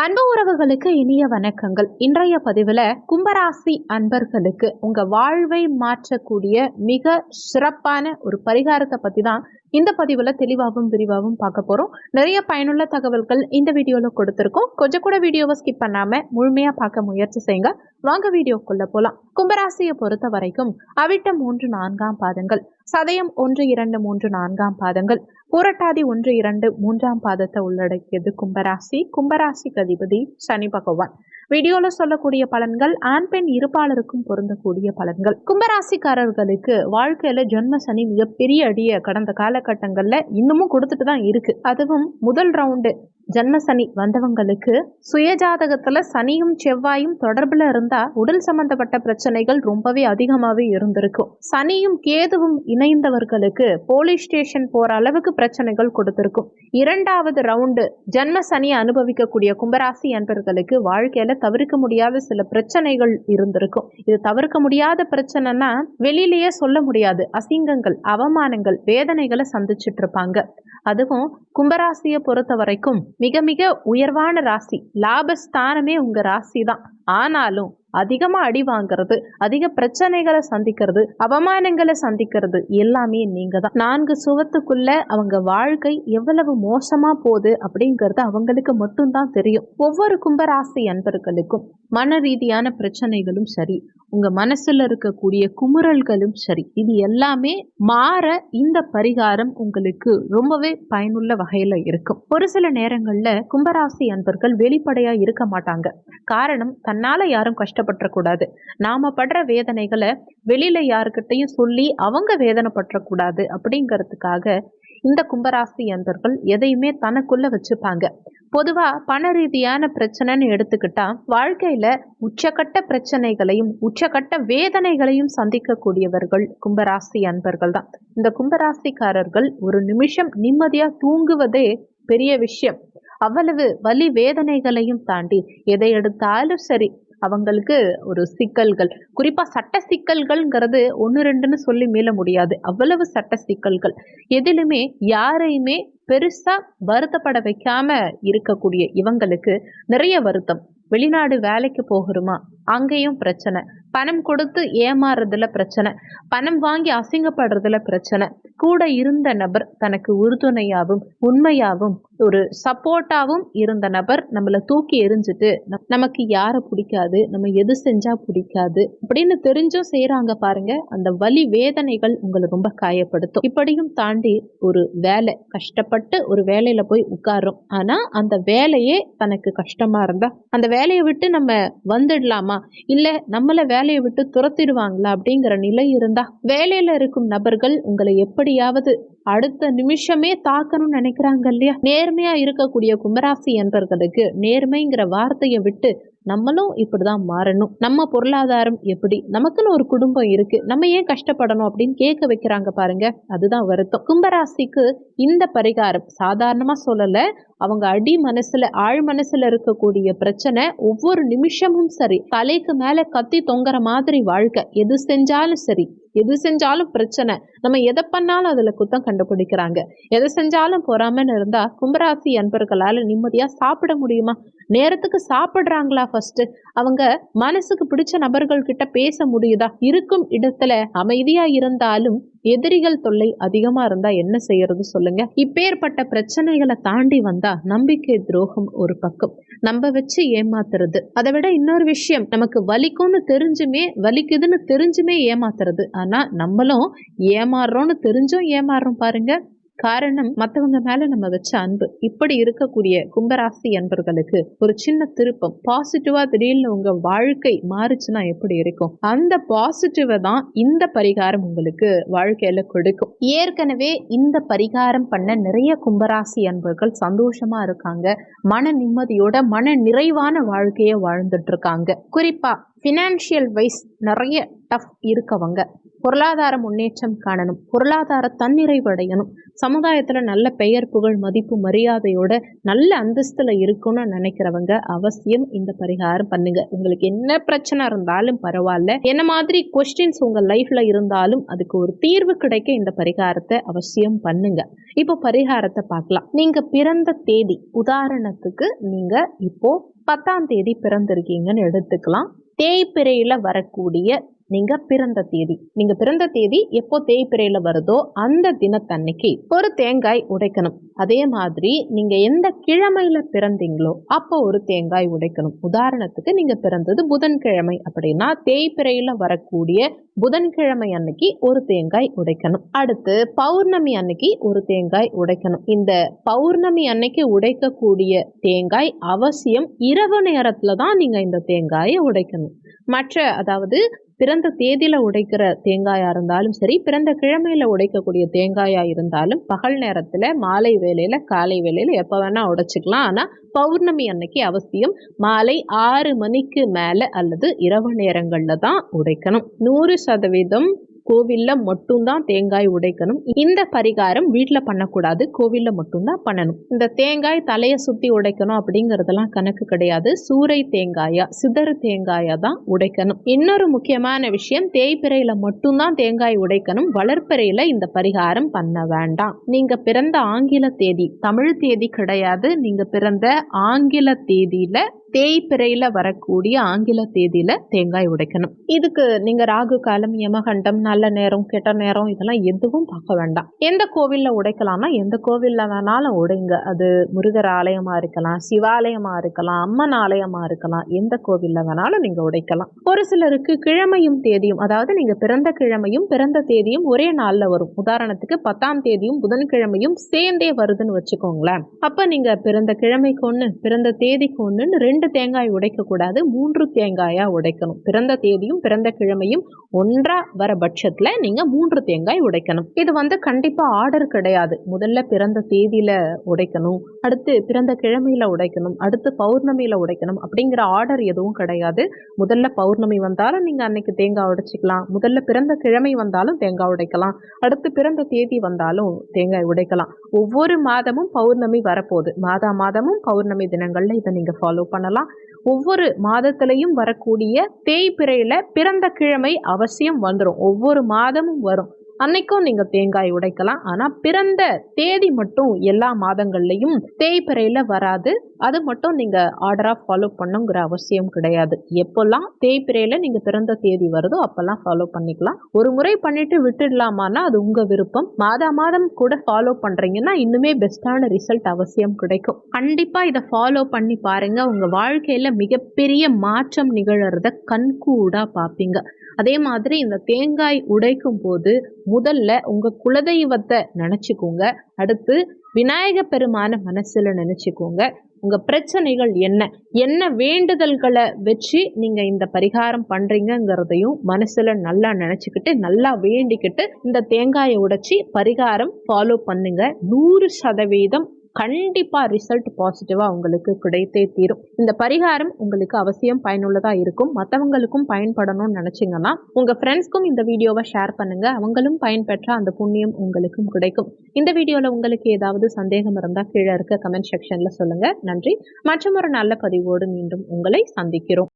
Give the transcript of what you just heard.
அன்பு உறவுகளுக்கு இனிய வணக்கங்கள். இன்றைய பதிவில் கும்பராசி அன்பர்களுக்கு உங்கள் வாழ்வை மாற்றக்கூடிய மிக சிறப்பான ஒரு பரிகாரத்தை பற்றி தான் இந்த பதிவில் தெளிவாகவும் விரிவாகவும் பார்க்க போகிறோம் நிறைய பயனுள்ள தகவல்கள் இந்த வீடியோவில் கொடுத்துருக்கோம். கொஞ்சம் கூட வீடியோவை ஸ்கிப் பண்ணாமல் முழுமையாக பார்க்க முயற்சி செய்யுங்க. வாங்க வீடியோக்குள்ள போலாம். கும்பராசியை பொறுத்த வரைக்கும் அவிட்டம் மூன்று நான்காம் பாதங்கள் சதயம் ஒன்று இரண்டு மூன்று நான்காம் பாதங்கள் புரட்டாதி ஒன்று இரண்டு மூன்றாம் பாதத்தை உள்ளடக்கியது கும்பராசி. கும்பராசி அதிபதி சனி பகவான். வீடியோல சொல்லக்கூடிய பலன்கள் ஆண் பெண் இருப்பாளருக்கும் பொருந்தக்கூடிய பலன்கள். கும்பராசிக்காரர்களுக்கு வாழ்க்கையில ஜென்ம சனி மிகப்பெரிய அடிய கடந்த காலகட்டங்கள்ல இன்னமும் கொடுத்துட்டு தான் இருக்கு. அதுவும் முதல் ரவுண்டு ஜன்ம சனி வந்தவங்களுக்கு சுயஜாதகத்துல சனியும் செவ்வாயும் தொடர்புல இருந்தா உடல் சம்பந்தப்பட்ட பிரச்சனைகள் ரொம்பவே அதிகமாவே இருந்திருக்கும். சனியும் கேதுவும் இணைந்தவர்களுக்கு போலீஸ் ஸ்டேஷன் போற அளவுக்கு பிரச்சனைகள் கொடுத்திருக்கும். இரண்டாவது ரவுண்டு ஜன்ம சனி அனுபவிக்கக்கூடிய கும்பராசி அன்பர்களுக்கு வாழ்க்கையில தவிர்க்க முடியாத சில பிரச்சனைகள் இருந்திருக்கும். இது தவிர்க்க முடியாத பிரச்சனைனா வெளியிலேயே சொல்ல முடியாது. அசிங்கங்கள் அவமானங்கள் வேதனைகளை சந்திச்சுட்டு இருப்பாங்க. அதுவும் கும்பராசியை பொறுத்த வரைக்கும் மிக மிக உயர்வான ராசி. லாபஸ்தானமே உங்கள் ராசி தான் ஆனாலும் அதிகமாக அடி வாங்குறது அதிக பிரச்சனைகளை சந்திக்கிறது அவமானங்களை சந்திக்கிறது எல்லாமே நீங்க தான். நான்கு சுவத்துக்குள்ள அவங்க வாழ்க்கை எவ்வளவு மோசமா போகுது அப்படிங்கிறது அவங்களுக்கு மட்டும்தான் தெரியும். ஒவ்வொரு கும்பராசி அன்பர்களுக்கும் மன ரீதியான பிரச்சனைகளும் சரி உங்க மனசுல இருக்கக்கூடிய குமுறல்களும் சரி இது எல்லாமே மாற இந்த பரிகாரம் உங்களுக்கு ரொம்பவே பயனுள்ள வகையில இருக்கும். ஒரு சில நேரங்களில் கும்பராசி அன்பர்கள் வெளிப்படையாக இருக்க மாட்டாங்க. காரணம் தன்னால் யாரும் கஷ்டப்பட்டுறக்கூடாது. நாம் படுற வேதனைகளை வெளியில் யாருக்கிட்டையும் சொல்லி அவங்க வேதனைப்பட்டுறக்கூடாது அப்படிங்கிறதுக்காக இந்த கும்பராசி அன்பர்கள் எதையுமே தனக்குள்ள வச்சுப்பாங்க. பொதுவா பண ரீதியான பிரச்சனைன்னு எடுத்துக்கிட்டா வாழ்க்கையில் உச்சக்கட்ட பிரச்சனைகளையும் உச்சக்கட்ட வேதனைகளையும் சந்திக்கக்கூடியவர்கள் கும்பராசி அன்பர்கள் தான். இந்த கும்பராசிக்காரர்கள் ஒரு நிமிஷம் நிம்மதியா தூங்குவதே பெரிய விஷயம். அவ்வளவு வலி வேதனைகளையும் தாண்டி எதை எடுத்தாலும் சரி அவங்களுக்கு ஒரு சிக்கல்கள். குறிப்பாக சட்ட சிக்கல்கள்ங்கிறது ஒன்று ரெண்டுன்னு சொல்லி மீள முடியாது. அவ்வளவு சட்ட சிக்கல்கள். எதிலுமே யாரையுமே பெருசாக வருத்தப்பட வைக்காம இருக்கக்கூடிய இவங்களுக்கு நிறைய வருத்தம். வெளிநாடு வேலைக்கு போகிறோமா அங்கேயும் பிரச்சனை. பணம் கொடுத்து ஏமாறுறதுல பிரச்சனை. பணம் வாங்கி அசிங்கப்படுறதுல பிரச்சனை. கூட இருந்த நபர் தனக்கு உறுதுணையாகவும் உண்மையாகவும் ஒரு சப்போர்ட்டாகவும் இருந்த நபர் நம்மளை தூக்கி எரிஞ்சிட்டு நமக்கு யாரை பிடிக்காது நம்ம எது செஞ்சா பிடிக்காது அப்படின்னு தெரிஞ்சும் செய்கிறாங்க பாருங்க. அந்த வலி வேதனைகள் உங்களை ரொம்ப காயப்படுத்தும். இப்படியும் தாண்டி ஒரு வேலை கஷ்டப்பட்டு ஒரு வேலையில போய் உட்காரும் ஆனா அந்த வேலையே தனக்கு கஷ்டமா இருந்தா அந்த வேலையை விட்டு நம்ம வந்துடலாமா? இல்ல நம்மள வேலையை விட்டு துரத்திடுவாங்களா அப்படிங்கிற நிலை இருந்தா வேலையில இருக்கும் நபர்கள் உங்களை எப்படியாவது அடுத்த நிமிஷமே தாக்கணும்னு நினைக்கிறாங்க இல்லையா? நேர்மையா இருக்கக்கூடிய கும்பராசி என்பர்களுக்கு நேர்மைங்கிற வார்த்தையை விட்டு நம்மளும் இப்படிதான் மாறணும். நம்ம பொருளாதாரம் எப்படி? நமக்குன்னு ஒரு குடும்பம் இருக்கு. நம்ம ஏன் கஷ்டப்படணும் அப்படின்னு கேட்க வைக்கிறாங்க பாருங்க. அதுதான் வருத்தம். கும்பராசிக்கு இந்த பரிகாரம் சாதாரணமா சொல்லல. அவங்க அடி மனசுல ஆழ் மனசுல இருக்கக்கூடிய பிரச்சனை ஒவ்வொரு நிமிஷமும் சரி. தலைக்கு மேல கத்தி தொங்குற மாதிரி வாழ்க்கை. எது செஞ்சாலும் சரி. எது செஞ்சாலும் பிரச்சனை. நம்ம எதை பண்ணாலும் அதுல குத்தம் கண்டுபிடிக்கிறாங்க. எதை செஞ்சாலும் பொறாமன்னு இருந்தா கும்பராசி அன்பர்களால் நிம்மதியா சாப்பிட முடியுமா? நேரத்துக்கு சாப்பிட்றாங்களா ஃபர்ஸ்ட் அவங்க மனசுக்கு பிடிச்ச நபர்கள் கிட்ட பேச முடியுதா? இருக்கும் இடத்துல அமைதியா இருந்தாலும் எதிரிகள் தொல்லை அதிகமா இருந்தா என்ன செய்யறது சொல்லுங்க. இப்பேற்பட்ட பிரச்சனைகளை தாண்டி வந்தா நம்பிக்கை துரோகம் ஒரு பக்கம். நம்ம வச்சு ஏமாத்துறது. அதை விட இன்னொரு விஷயம் நமக்கு வலிக்கும்னு தெரிஞ்சுமே வலிக்குதுன்னு தெரிஞ்சுமே ஏமாத்துறது. ஆனா நம்மளும் ஏமாறுறோம்னு தெரிஞ்சும் ஏமாறுறோம் பாருங்க. காரணம் மற்றவங்க மேல நம்ம வச்ச அன்பு. இப்படி இருக்கக்கூடிய கும்பராசி அன்பர்களுக்கு ஒரு சின்ன திருப்பம். பாசிட்டிவா திடீர்னு உங்க வாழ்க்கை மாறுச்சுன்னா எப்படி இருக்கும்? அந்த பாசிட்டிவை தான் இந்த பரிகாரம் உங்களுக்கு வாழ்க்கையில கொடுக்கும். ஏற்கனவே இந்த பரிகாரம் பண்ண நிறைய கும்பராசி அன்பர்கள் சந்தோஷமா இருக்காங்க. மன நிம்மதியோட மன நிறைவான வாழ்க்கையை வாழ்ந்துட்டு இருக்காங்க. குறிப்பா ஃபினான்ஷியல் வைஸ் நிறைய டஃப் இருக்கவங்க. பொருளாதார முன்னேற்றம் காணணும். பொருளாதார தன்னிறைவு அடையணும் சமுதாயத்தில் நல்ல பெயர் புகழ் மதிப்பு மரியாதையோட நல்ல அந்தஸ்தில் இருக்கும்னு நினைக்கிறவங்க அவசியம் இந்த பரிகாரம் பண்ணுங்க. உங்களுக்கு என்ன பிரச்சனை இருந்தாலும் பரவாயில்ல. என்ன மாதிரி கொஸ்டின்ஸ் உங்கள் லைஃப்ல இருந்தாலும் அதுக்கு ஒரு தீர்வு கிடைக்க இந்த பரிகாரத்தை அவசியம் பண்ணுங்க. இப்போ பரிகாரத்தை பார்க்கலாம். நீங்க பிறந்த தேதி உதாரணத்துக்கு நீங்க இப்போ பத்தாம் தேதி பிறந்திருக்கீங்கன்னு எடுத்துக்கலாம். தேய்பிறையில வரக்கூடிய நீங்கள் பிறந்த தேதி. நீங்கள் பிறந்த தேதி எப்போ தேய்பிறையில வருதோ அந்த தினத்தன்னைக்கு ஒரு தேங்காய் உடைக்கணும். அதே மாதிரி நீங்கள் எந்த கிழமையில பிறந்தீங்களோ அப்போ ஒரு தேங்காய் உடைக்கணும். உதாரணத்துக்கு நீங்கள் பிறந்தது புதன்கிழமை அப்படின்னா தேய்பிறையில வரக்கூடிய புதன்கிழமை அன்னைக்கு ஒரு தேங்காய் உடைக்கணும். அடுத்து பௌர்ணமி அன்னைக்கு ஒரு தேங்காய் உடைக்கணும். இந்த பௌர்ணமி அன்னைக்கு உடைக்கக்கூடிய தேங்காய் அவசியம் இரவு நேரத்தில் தான் நீங்கள் இந்த தேங்காயை உடைக்கணும். மற்ற அதாவது பிறந்த தேதியில் உடைக்கிற தேங்காயாக இருந்தாலும் சரி பிறந்த கிழமையில் உடைக்கக்கூடிய தேங்காயாக இருந்தாலும் பகல் நேரத்தில் மாலை வேலையில் காலை வேலையில் எப்போ வேணால் உடைச்சிக்கலாம். ஆனால் பௌர்ணமி அன்னைக்கு அவசியம் மாலை ஆறு மணிக்கு மேலே அல்லது இரவு நேரங்களில் தான் உடைக்கணும். நூறு சதவீதம் கோவிலில் மட்டும்தான் தேங்காய் உடைக்கணும். இந்த பரிகாரம் வீட்டில் பண்ணக்கூடாது. கோவிலில் மட்டும்தான் பண்ணணும். இந்த தேங்காய் தலையை சுற்றி உடைக்கணும் அப்படிங்கிறதெல்லாம் கணக்கு கிடையாது. சூறை தேங்காயா சிதறு தேங்காயா தான் உடைக்கணும். இன்னொரு முக்கியமான விஷயம் தேய்பிறையில் மட்டும்தான் தேங்காய் உடைக்கணும். வளர்ப்பிறையில் இந்த பரிகாரம் பண்ண வேண்டாம். நீங்கள் பிறந்த ஆங்கில தேதி தமிழ் தேதி கிடையாது. நீங்கள் பிறந்த ஆங்கில தேதியில் தேய்பிறையில் வரக்கூடிய ஆங்கில தேதியில் தேங்காய் உடைக்கணும். இதுக்கு நீங்கள் ராகு காலம் யமகண்டம் நல்ல நேரம் கெட்ட நேரம் இதெல்லாம் எதுவும் பார்க்க வேண்டாம். எந்த கோவிலில் உடைக்கலாம்னா எந்த கோவிலில் வேணாலும் உடைங்க. அது முருகர் ஆலயமாக இருக்கலாம் சிவாலயமாக இருக்கலாம் அம்மன் ஆலயமாக இருக்கலாம். எந்த கோவிலில் வேணாலும் நீங்கள் உடைக்கலாம். ஒரு சிலருக்கு கிழமையும் தேதியும் அதாவது நீங்கள் பிறந்த கிழமையும் பிறந்த தேதியும் ஒரே நாளில் வரும். உதாரணத்துக்கு பத்தாம் தேதியும் புதன்கிழமையும் சேர்ந்தே வருதுன்னு வச்சுக்கோங்களேன். அப்போ நீங்கள் பிறந்த கிழமைக்கு ஒன்று பிறந்த தேதிக்கு ஒன்றுன்னு ரெண்டு ரெண்டு தேங்காய் உடைக்கக்கூடாது மூன்று தேங்காயாக உடைக்கணும். பிறந்த தேதியும் பிறந்த கிழமையும் ஒன்றா வர பட்சத்தில் நீங்கள் மூன்று தேங்காய் உடைக்கணும். இது வந்து கண்டிப்பாக ஆர்டர் கிடையாது. முதல்ல பிறந்த தேதியில் உடைக்கணும் அடுத்து பிறந்த கிழமையில் உடைக்கணும் அடுத்து பௌர்ணமியில் உடைக்கணும் அப்படிங்கிற ஆர்டர் எதுவும் கிடையாது. முதல்ல பௌர்ணமி வந்தாலும் நீங்கள் அன்னைக்கு தேங்காய் உடைச்சிக்கலாம். முதல்ல பிறந்த கிழமை வந்தாலும் தேங்காய் உடைக்கலாம். அடுத்து பிறந்த தேதி வந்தாலும் தேங்காய் உடைக்கலாம். ஒவ்வொரு மாதமும் பௌர்ணமி வரப்போகுது. மாதா மாதமும் பௌர்ணமி தினங்களில் இதை நீங்கள் ஃபாலோ பண்ணலாம் ஒவ்வொரு மாதத்திலையும் வரக்கூடிய தேய்பிறையில் பிறந்த கிழமை அவசியம் வந்துடும் ஒவ்வொரு மாதமும் வரும். அன்னைக்கும் நீங்க தேங்காய் உடைக்கலாம். ஆனா பிறந்த தேதி மட்டும் எல்லா மாதங்கள்லையும் தேய்பிறையில் வராது. அது மட்டும் நீங்கள் ஆர்டராக ஃபாலோ பண்ணுங்கிற அவசியம் கிடையாது. எப்போல்லாம் தேய்பிரையில் நீங்கள் பிறந்த தேதி வருதோ அப்போல்லாம் ஃபாலோ பண்ணிக்கலாம். ஒரு முறை பண்ணிவிட்டு விட்டுடலாமான்னா அது உங்கள் விருப்பம். மாதா மாதம் கூட ஃபாலோ பண்ணுறீங்கன்னா இன்னுமே பெஸ்ட்டான ரிசல்ட் அவசியம் கிடைக்கும். கண்டிப்பாக இதை ஃபாலோ பண்ணி பாருங்கள் உங்கள் வாழ்க்கையில் மிகப்பெரிய மாற்றம் நிகழறத கண்கூடாக பார்ப்பீங்க. அதே மாதிரி இந்த தேங்காய் உடைக்கும் போது முதல்ல உங்கள் குலதெய்வத்தை நினச்சிக்கோங்க. அடுத்து விநாயக பெருமான மனசில் நினச்சிக்கோங்க. உங்கள் பிரச்சனைகள் என்ன? என்ன வேண்டுதல்களை வச்சு நீங்கள் இந்த பரிகாரம் பண்ணுறீங்கங்கிறதையும் மனசில் நல்லா நினச்சிக்கிட்டு நல்லா வேண்டிக்கிட்டு இந்த தேங்காயை உடைச்சி பரிகாரம் ஃபாலோ பண்ணுங்க. நூறு சதவீதம் கண்டிப்பாக ரிசல்ட் பாசிட்டிவாக உங்களுக்கு கிடைத்தே தீரும். இந்த பரிகாரம் உங்களுக்கு அவசியம் பயனுள்ளதாக இருக்கும். மற்றவங்களுக்கும் பயன்படணும்னு நினச்சிங்கன்னா உங்கள் ஃப்ரெண்ட்ஸ்க்கும் இந்த வீடியோவை ஷேர் பண்ணுங்கள் அவங்களும் பயன்பெற்ற அந்த புண்ணியம் உங்களுக்கும் கிடைக்கும். இந்த வீடியோவில் உங்களுக்கு ஏதாவது சந்தேகம் இருந்தால் கீழே இருக்க கமெண்ட் செக்ஷனில் சொல்லுங்கள் நன்றி. மற்றும் ஒரு நல்ல பதிவோடு மீண்டும் உங்களை சந்திக்கிறோம்.